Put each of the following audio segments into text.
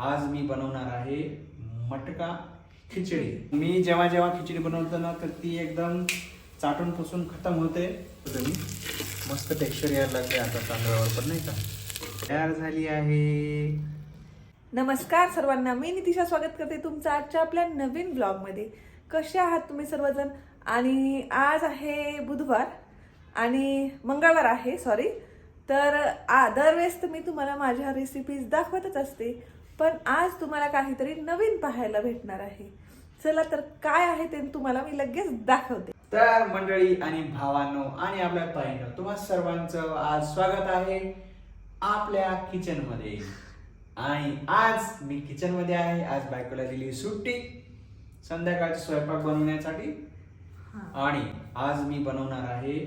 आज मी बनवणार आहे मटका खिचडी. मी जेव्हा जेव्हा खिचडी बनवतो ना तर ती एकदम चाटून पुसून खतम होते. मी मस्त टेक्स्चर यायला लागले आता तांदळावर पण नाही का? तयार झाली आहे. नमस्कार सर्वांना. मी नितिशा स्वागत करते तुमचं आजच्या आपल्या नवीन ब्लॉगमध्ये कसे आहात तुम्ही सर्वजण? आणि आज आहे बुधवार आणि मंगळवार आहे सॉरी तर आ दरवेळेस तर मी तुम्हाला माझ्या रेसिपीज दाखवतच असते. पण आज तुम्हाला काहीतरी नवीन पाहायला भेटणार आहे. चला तर काय आहे ते तुम्हाला मी लगेच दाखवते. तर मंडळी आणि भावांनो आणि आपल्या ताईंनो तुम्हा सर्वांचं आज स्वागत आहे आपल्या किचनमध्ये आणि आज मी किचनमध्ये आहे आज बायकोला दिली सुट्टी संध्याकाळची स्वयंपाक बनवण्यासाठी. आणि आज मी बनवणार आहे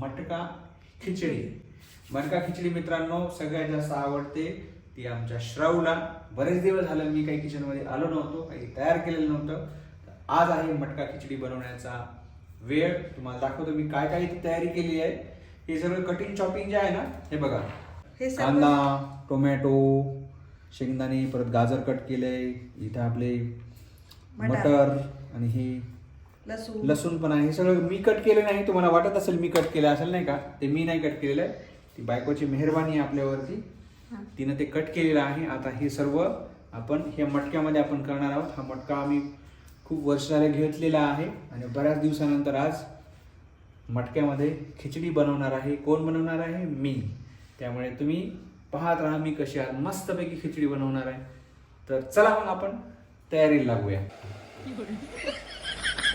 मटका खिचडी. मटका खिचडी मित्रांनो सगळ्यात जास्त आवडते. ती आमच्या श्रावला बरेच दिवस झालं मी काही किचनमध्ये आलो नव्हतो काही तयार केलेलं नव्हतं. तर आज आहे मटका खिचडी बनवण्याचा वेळ. तुम्हाला दाखवतो मी काय काय तयारी केली आहे. हे सगळं कटिंग चॉपिंग जे आहे ना हे बघा. कांदा टोमॅटो शेंगदाणे परत गाजर कट केलंय. इथे आपले मटार. आणि हे लसूण. लसूण पण आहे. हे सगळं मी कट केलं नाही. तुम्हाला वाटत असेल मी कट केलं असेल नाही का? ते मी नाही कट केलेलं आहे. ती बायकोची मेहरबानी आहे आपल्यावरती. तिनं ते कट केलेलं आहे. आता हे सर्व आपण ह्या मटक्यामध्ये आपण करणार आहोत. हा मटका आम्ही खूप वर्ष झाले घेतलेला आहे आणि बऱ्याच दिवसानंतर आज मटक्यामध्ये खिचडी बनवणार आहे. कोण बनवणार आहे? मी. त्यामुळे तुम्ही पाहत राहा मी कशी आज मस्तपैकी खिचडी बनवणार आहे. तर चला मग आपण तयारीला लागूया. हे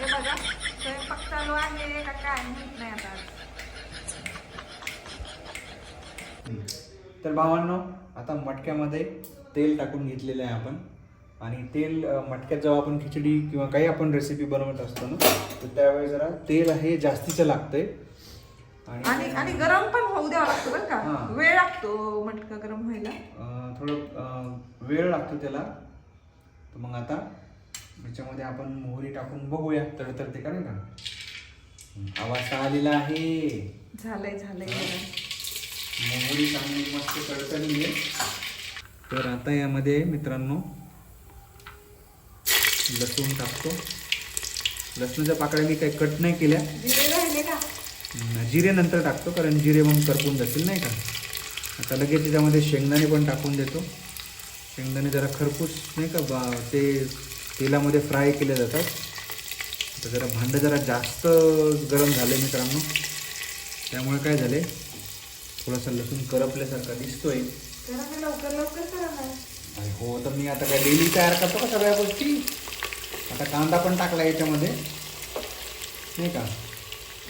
बघा स्वयंपाक चालू आहे. का काय माहीत नाही आता. तर भावांनो आता मटक्यामध्ये तेल टाकून घेतलेलं आहे आपण. आणि तेल मटक्यात जेव्हा आपण खिचडी किंवा काही आपण रेसिपी बनवत असतो ना तर त्यावेळेस जरा तेल हे जास्तीचं लागतंय. आणि आणि गरम पण होऊ द्यावा लागतो बरं का? हा. वेळ लागतो मटका गरम व्हायला. थोडं वेळ लागतो त्याला. तर मग आता याच्यामध्ये आपण मोहरी टाकून बघूया तडतडते का नाही का? आवाज आलेला आहे. झालंय झालंय. मोहरी चांगली मस्त तडतडली आहे. तर आता यामध्ये मित्रांनो लसूण टाकतो. लसणाच्या पाकळ्या मी काही कट नाही केल्या. जिरे नंतर टाकतो कारण जिरे मग करपून जातील नाही का? आता लगेच त्याच्यामध्ये शेंगदाणे पण टाकून देतो. शेंगदाणे जरा खरपूस नाही का? बा ते तेलामध्ये फ्राय केले जातात. आता जरा भांडं जरा जास्त गरम झाले मित्रांनो. त्यामुळे काय झाले? थोडासा लसूण करपल्यासारखा दिसतोय. जरा मी लवकर लवकर करा ना. अरे हो तर मी आता काय डेली तयार करतो का सगळ्या गोष्टी? आता कांदा पण टाकला याच्यामध्ये. नाही का?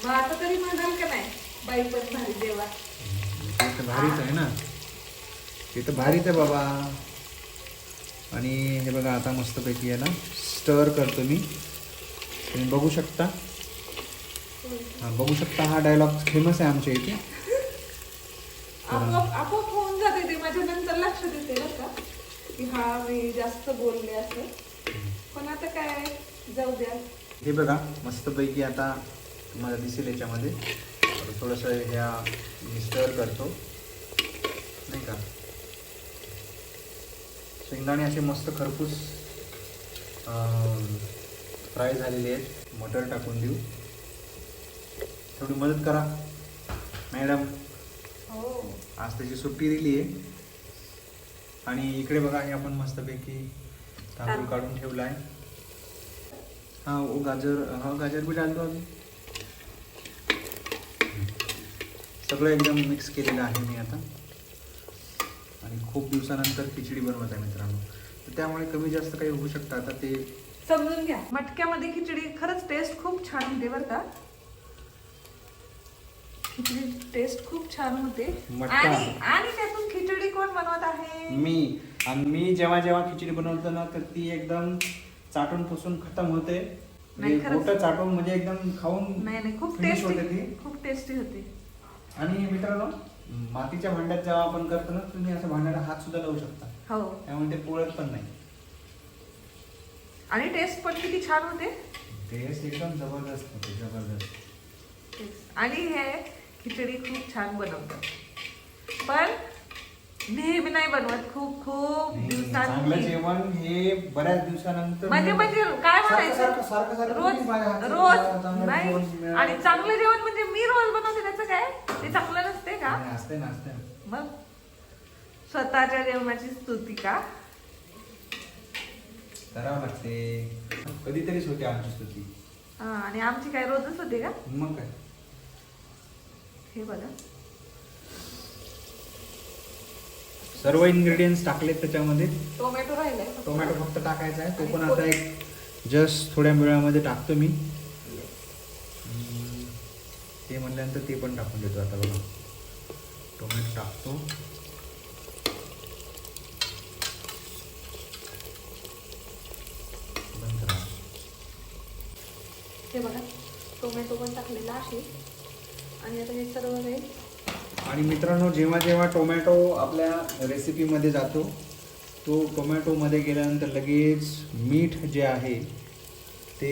मग आता तरी म्हणाल का नाही? बाई पण भारी देवा. ते तर भारीच आहे ना. ते तर भारीच आहे बाबा. आणि हे बघा आता मस्तपैकी याला स्टर करतो मी. तुम्ही बघू शकता. हा. बघू शकता हा डायलॉग फेमस आहे आमच्या इथे. आपोआप आपोआप होऊन जाते ते माझ्या नंतर लक्ष देते बरं का. की हा मी जास्त बोलले असं. पण आता काय जाऊ द्या. हे बघा मस्तपैकी आता तुम्हाला दिसेल याच्यामध्ये. थोडंसं ह्या मी स्टर करतो. नाही का? शेंगदाणे असे मस्त खरपूस फ्राय झालेले आहेत. मटर टाकून देऊ. थोडी मदत करा. मॅडम आज त्याची सुट्टी दिली आहे. आणि इकडे बघा हे आपण मस्तपैकी तांदूळ तांदूळ. काढून ठेवला आहे हा ओ गाजर हा गाजर बी डालतो आम्ही? सगळं एकदम मिक्स केलेलं आहे मी आता. आणि खूप दिवसानंतर खिचडी बनवत आहे मित्रांनो. तर त्यामुळे कमी जास्त काही होऊ शकतं. आता ते समजून घ्या. मटक्यामध्ये खिचडी खरंच टेस्ट खूप छान होते बरं का? खिचडी टेस्ट खूप छान होते. मटका. आणि आणि त्यातून खिचडी कोण बनवत आहे? मी. आणि मी जेव्हा जेव्हा खिचडी बनवतो ना तर ती एकदम चाटून पुसून खतम होते. नाही, खरंच. बोटं चाटून म्हणजे एकदम खाऊन नाही नाही खूप finish होते टेस्टी ती. खूप टेस्टी होते. आणि मित्रांनो मातीच्या भांड्यात जेव्हा आपण करतो ना तुम्ही असं भांड्याला हात सुद्धा लावू शकता. हो. त्यामुळे ते पोळत पण नाही. आणि टेस्ट पण किती छान होते. टेस्ट एकदम जबरदस्त होते जबरदस्त. आणि हे खिचडी खूप छान बनवतात. पण नेहमी नाही बनवत खूप खूप चांगलं दिवसांनी. जेवण हे बऱ्याच दिवसानंतर म्हणजे म्हणजे काय सारखं- म्हणायचं? सारखं- सारखं- सारखं रोज माझ्या रोज चांगलं नाही. जेवण मिळालं. आणि चांगलं जेवण म्हणजे मी रोज बनवते त्याचं काय? ते चांगलं नसते का? नाही, असते ना असते ना. मग स्वतःच्या जेवणाची स्तुती का? करावं लागते. कधीतरीच होते आमची स्तुती. हा, आणि आमची काय रोजच होते का? मग काय? हे बघा. सर्व इन्ग्रेडियंट्स टाकलेत त्याच्यामध्ये. टोमॅटो राहिलाय. टोमॅटो फक्त टाकायचा आहे. तो पण आता एक जस्ट थोड्या वेळामध्ये टाकतो मी. ते म्हणल्यानंतर ते पण टाकून देतो आता बघा. टोमॅटो टाकतो. हे बघा. टोमॅटो पण टाकलेला आहे. आणि आता हे सर्व काही आणि मित्रांनो जेव्हा जेव्हा टोमॅटो आपल्या रेसिपीमध्ये जातो तो टोमॅटोमध्ये गेल्यानंतर लगेच मीठ जे आहे ते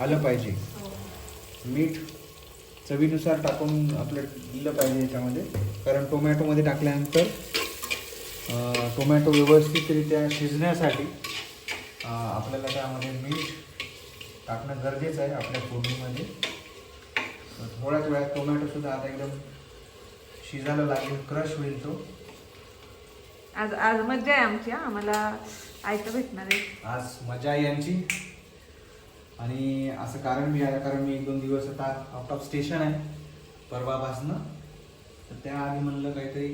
आलं पाहिजे. मीठ चवीनुसार टाकून आपलं दिलं पाहिजे याच्यामध्ये. कारण टोमॅटोमध्ये टाकल्यानंतर टोमॅटो व्यवस्थितरित्या शिजण्यासाठी आपल्याला त्यामध्ये मीठ टाकणं गरजेचं आहे आपल्या फोडणीमध्ये. थोड्याच वेळात टोमॅटोसुद्धा आता एकदम शिजायला लागेल क्रश होईल तो. आज आज मज्जा आहे आमची हा. आम्हाला ऐकं भेटणार आहे. आज मजा आहे यांची. आणि असं कारण मी आहे कारण मी एक दोन दिवस आता आउट ऑफ स्टेशन आहे परवापासनं. तर त्या आधी म्हणलं काहीतरी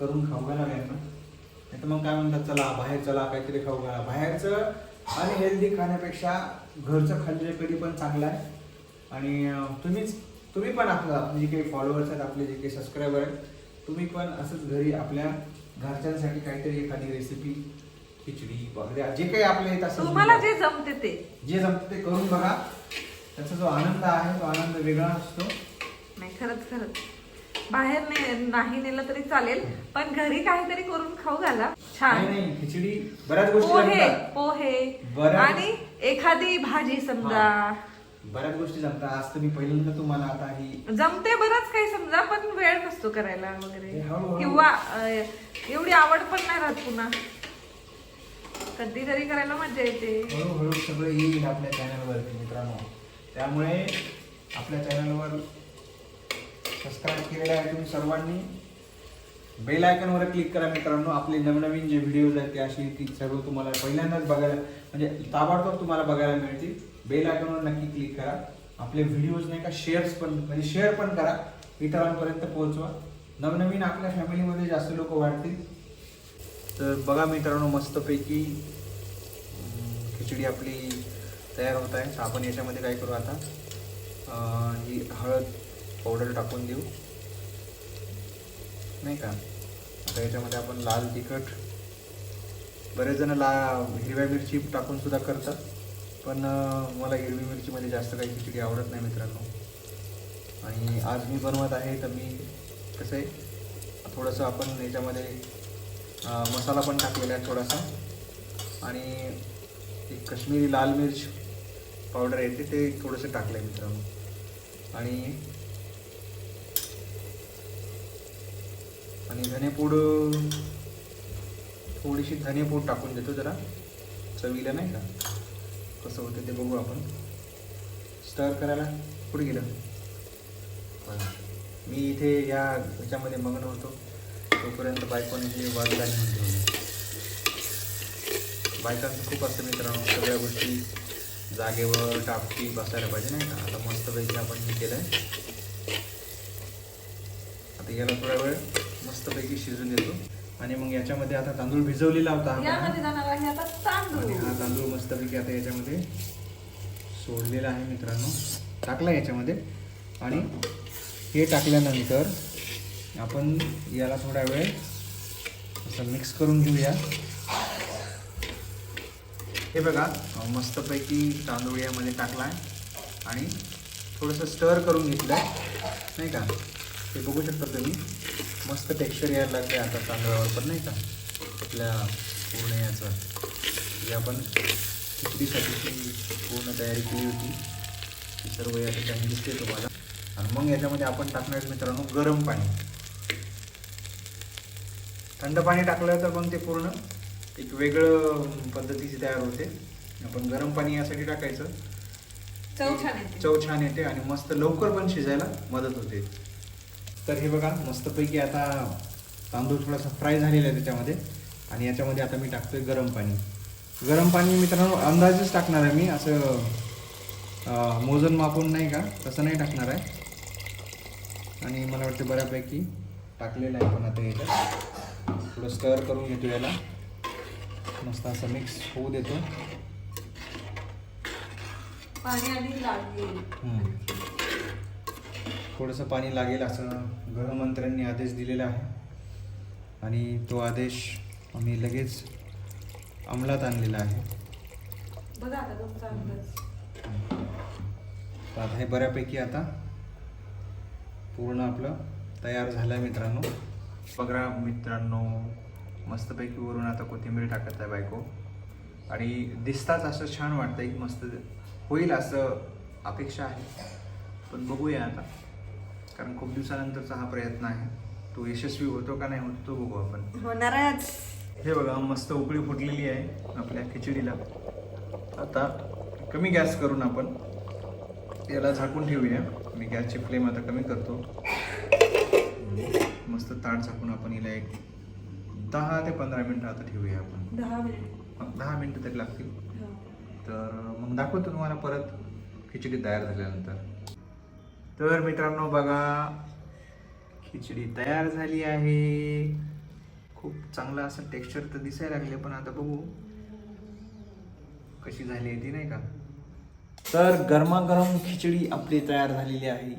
करून खाऊ घाला यांना. नाही तर मग काय म्हणतात चला बाहेर चला काहीतरी खाऊ घाला. बाहेरचं आणि हेल्दी खाण्यापेक्षा घरचं खाल्लेलं कधी पण चांगलं आहे. आणि तुम्हीच तुम्ही पण आपलं आपले जे काही फॉलोअर्स आहेत आपले जे काही सबस्क्रायबर आहेत तुम्ही पण असंच घरी आपल्या घरच्यांसाठी काहीतरी एखादी रेसिपी खिचडी वगैरे जे काही आपल्या येत असेल तुम्हाला जे जमते ते. जे जमतं ते करून बघा. त्याचा जो आनंद आहे तो आनंद वेगळा असतो. नाही खरंच खरंच. बाहेर ने, नाही नेलं तरी चालेल पण घरी काहीतरी करून खाऊ घाला. नाही छान. नाही खिचडी बऱ्याच गोष्टी पोहे पोहे. बरं. आणि एखादी भाजी समजा. बऱ्याच गोष्टी जमतात. आज तुम्ही पहिल्यांदा तुम्हाला आता ही जमते बरंच काही. समजा पण वेळ नसतो करायला वगैरे. हळूहळू. किंवा अं, एवढी आवड पण नाही राहत पुन्हा. कधीतरी करायला मजा येते. हळूहळू सगळं येईल आपल्या चॅनलवरती मित्रांनो. त्यामुळे आपल्या चॅनलवर सबस्क्राईब केलेलं आहे तुम्ही सर्वांनी. बेल आयकॉनवर क्लिक करा मित्रांनो. आपले नवनवीन जे व्हिडिओज आहेत ते अशी ती सर्व तुम्हाला पहिल्यांदाच बघायला म्हणजे ताबडतोब तुम्हाला बघायला मिळतील. बेल आयकॉनवर नक्की क्लिक करा. आपले व्हिडिओज नाही का शेअर्स पण म्हणजे शेअर पण करा. इतरांपर्यंत पोहोचवा. नवनवीन आपल्या फॅमिलीमध्ये जास्त लोक वाढतील. तर बघा मित्रांनो मस्तपैकी खिचडी आपली तयार होत आहे. आपण याच्यामध्ये काय करू आता? ही हळद पावडर टाकून देऊ. नाही का? आता याच्यामध्ये आपण लाल तिखट बरेच जण ला हिरव्या मिरची टाकून सुद्धा करतात. पण मला हिरवी मिरचीमध्ये जास्त काही खिचडी आवडत नाही मित्रांनो. आणि आज मी बनवत आहे तर मी कसं आहे थोडंसं आपण याच्यामध्ये मसाला पण टाकलेला आहे थोडासा. आणि एक काश्मीरी लाल मिर्च पावडर येते ते थोडंसं टाकलं आहे मित्रांनो. आणि आणि धनेपूड थोडीशी धनेपूड टाकून देतो जरा. चवीला नाही का? कसं होतं ते बघू आपण. स्टर करायला पुढे गेलं? मी इथे या ह्याच्यामध्ये मग्न होतो. तोपर्यंत बायकोने हे बाजूला घेऊन बायकांचं खूप असतं मित्रांनो सगळ्या गोष्टी जागेवर टापटी बसायला पाहिजे नाही का? आता मस्तपैकी आपण हे केलं आहे आता याला थोडा वेळ मस्तपैकी शिजून देतो. आणि मग याच्यामध्ये आता तांदूळ भिजवलेला होता आपण यामध्ये जाणार आहे आता आणि तांदूळ हा तांदूळ मस्तपैकी आता याच्यामध्ये सोडलेला आहे मित्रांनो. टाकला याच्यामध्ये. आणि हे टाकल्यानंतर आपण याला थोडा वेळ असं मिक्स करून घेऊया. हे बघा मस्तपैकी तांदूळ यामध्ये टाकला आहे आणि थोडंसं स्टर करून घेतलं आहे नाही का? हे बघू शकता तुम्ही. मस्त टेक्स्चर यायला लागले आता तांदळावर पण नाही का? आपल्या पूर्ण याचं जे आपण खिचडीसाठीची पूर्ण तयारी केली होती. ती सर्व या ठिकाणी दिसते तुम्हाला. आणि मग याच्यामध्ये आपण टाकणार मित्रांनो गरम पाणी. थंड पाणी टाकलं तर मग ते पूर्ण एक वेगळं पद्धतीची तयार होते. आपण गरम पाणी यासाठी टाकायचं. चव छान येते. चव छान येते आणि मस्त लवकर पण शिजायला मदत होते. तर हे बघा मस्तपैकी आता तांदूळ थोडासा फ्राय झालेला आहे त्याच्यामध्ये. आणि याच्यामध्ये आता मी टाकतोय गरम पाणी. गरम पाणी मित्रांनो अंदाजेच टाकणार आहे मी. असं मोजून मापून नाही का तसं नाही टाकणार आहे. आणि मला वाटतं बऱ्यापैकी टाकलेलं आहे पण आता याच्यात. थोडं स्टर करून घेतो याला. मस्त असं मिक्स होऊ देतो. थोडंसं पाणी लागेल असं गृहमंत्र्यांनी आदेश दिलेला आहे. आणि तो आदेश आम्ही लगेच अंमलात आणलेला आहे. बघा आता तुमचा अंदाज. तर आता हे बऱ्यापैकी आता पूर्ण आपलं तयार झालं आहे मित्रांनो. बघा मित्रांनो मस्तपैकी वरून आता कोथिंबीर टाकत आहे बायको. आणि दिसताच असं छान वाटतं की मस्त होईल असं अपेक्षा आहे. पण बघूया आता. कारण खूप दिवसानंतरचा हा प्रयत्न आहे. तो यशस्वी होतो का नाही होतो तो बघू आपण. होणार आहे आज. हे बघा मस्त उकळी फुटलेली आहे आपल्या खिचडीला. आता कमी गॅस करून आपण याला झाकून ठेवूया. मी गॅसची फ्लेम आता कमी करतो. मस्त ताट झाकून आपण हिला एक दहा ते पंधरा मिनटं आता ठेवूया आपण. दहा मिनिट. दहा मिनटं तरी लागतील. हो. तर मग दाखवतो तुम्हाला परत खिचडी तयार झाल्यानंतर. तर मित्रांनो बघा खिचडी तयार झाली आहे. खूप चांगलं असं टेक्स्चर तर दिसायला लागले पण आता बघू कशी झाली आहे ती नाही का? तर गरमागरम खिचडी आपली तयार झालेली आहे.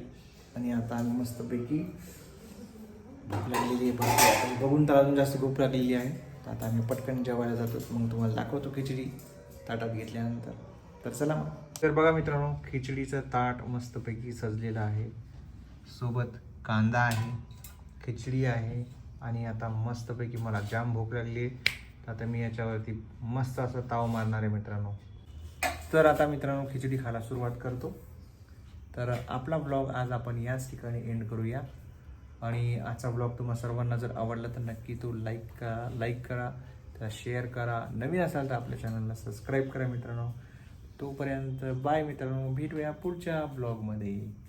आणि आता आम्ही मस्तपैकी भूक लागलेली आहे बघून तर अजून जास्त भूक लागलेली आहे. तर आता आम्ही पटकन जेवायला जातो. मग तुम्हाला दाखवतो खिचडी ताटात घेतल्यानंतर. तर चला मग. तर बघा मित्रांनो खिचडीचं ताट मस्तपैकी सजलेलं आहे. सोबत कांदा आहे खिचडी आहे आणि आता मस्तपैकी मला जाम भूक लागली आहे. तर आता मी याच्यावरती मस्त असं ताव मारणार आहे मित्रांनो. तर आता मित्रांनो खिचडी खायला सुरुवात करतो. तर आपला ब्लॉग आज आपण याच ठिकाणी एंड करूया. आणि आजचा ब्लॉग तुम्हाला सर्वांना जर आवडला तर नक्की तो लाईक करा लाईक करा तर शेअर करा. नवीन असाल तर आपल्या चॅनलला सबस्क्राईब करा मित्रांनो. तोपर्यंत बाय मित्रांनो भेटूया पुढच्या ब्लॉगमध्ये.